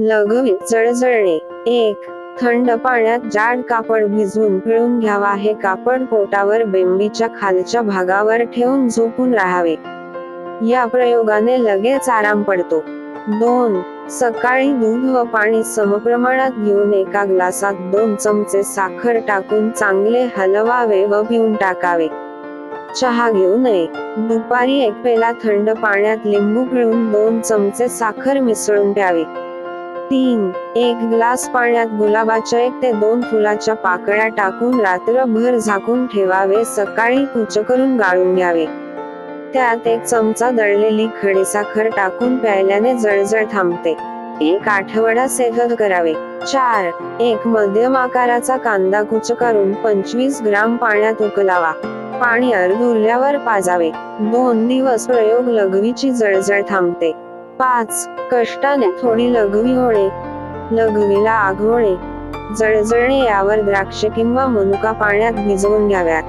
लघवी जळजळणे. एक थंड पाण्यात जाड कापड भिजवून पिळून घ्यावा. हे कापड पोटावर बेंबीच्या खालच्या भागावर ठेवून झोपून राहावे. या प्रयोगाने लगेच आराम पडतो. दोन सकाळी दूध व पाणी समप्रमाणात घेऊन एका ग्लासात दोन चमचे साखर टाकून चांगले हलवावे व पिऊन टाकावे. चहा घेऊ नये. दुपारी एक पेला थंड पाण्यात लिंबू पिळून दोन चमचे साखर मिसळून प्यावे. तीन. एक ग्लास पाण्यात गुलाबाच्या एक ते दोन फुलाच्या पाकळ्या टाकून रात्रभर झाकून ठेवावे सकाळी कुच करून गाळून घ्यावे. त्यात एक चमचा दळलेली खडीसाखर टाकून प्यायल्याने जळजळ थांबते. एक आठवडा सेवन करावे. चार. एक मध्यम आकाराचा कांदा कुच करून पंचवीस ग्राम पाण्यात उकलावा. पाणी अर्ध उरल्यावर पाजावे. दोन दिवस प्रयोग लघवीची जळजळ थांबते. पाच. कष्टाने थोडी लघवी होणे. लघवीला आघोळे जळजळणे यावर द्राक्ष किंवा मनुका पाण्यात भिजवून घ्याव्यात.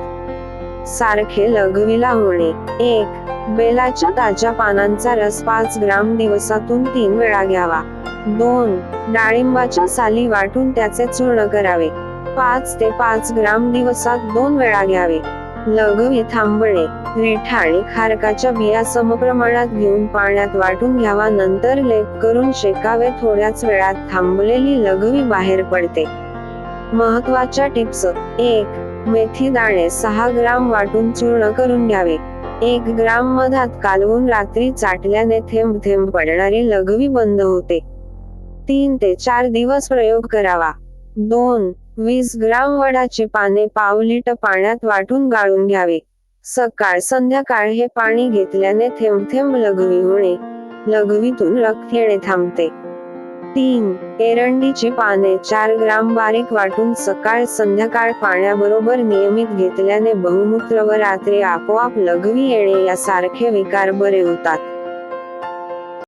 सारखे लघवीला होणे. एक. बेलाच्या ताज्या पानांचा रस पाच ग्राम दिवसातून तीन वेळा घ्यावा. दोन. डाळिंबाच्या साली वाटून त्याचे चूर्ण करावे. पाच ते पाच ग्राम दिवसात दोन वेळा घ्यावे. लघवी थांबणे रिठा आणि खारकाच्या बिया समप्रमाणात घेऊन पाण्यात वाटून घ्यावा. नंतर लेप करून शेकावे थोड्याच वेळात थांबलेली लघवी बाहेर पडते. महत्त्वाच्या टिप्स. एक मेथी दाणे सहा ग्राम वाटून चूर्ण करून घ्यावे. एक ग्राम मधात कालवून रात्री चाटल्याने थेंब थेंब पडणारी लघवी बंद होते. तीन ते चार दिवस प्रयोग करावा. दोन वीस ग्राम वडाचे पाने पाव लिटर पाण्यात वाटून गाळून घ्यावे. सकाळ संध्याकाळ हे पाणी घेतल्याने थेंब थेंब लघवी होणे लघवीतून रक्त येणे थांबते. तीन एरंडीची पाने चार ग्राम बारीक वाटून सकाळ संध्याकाळ पाण्याबरोबर नियमित घेतल्याने बहुमूत्र व रात्री आपोआप लघवी येणे यासारखे विकार बरे होतात.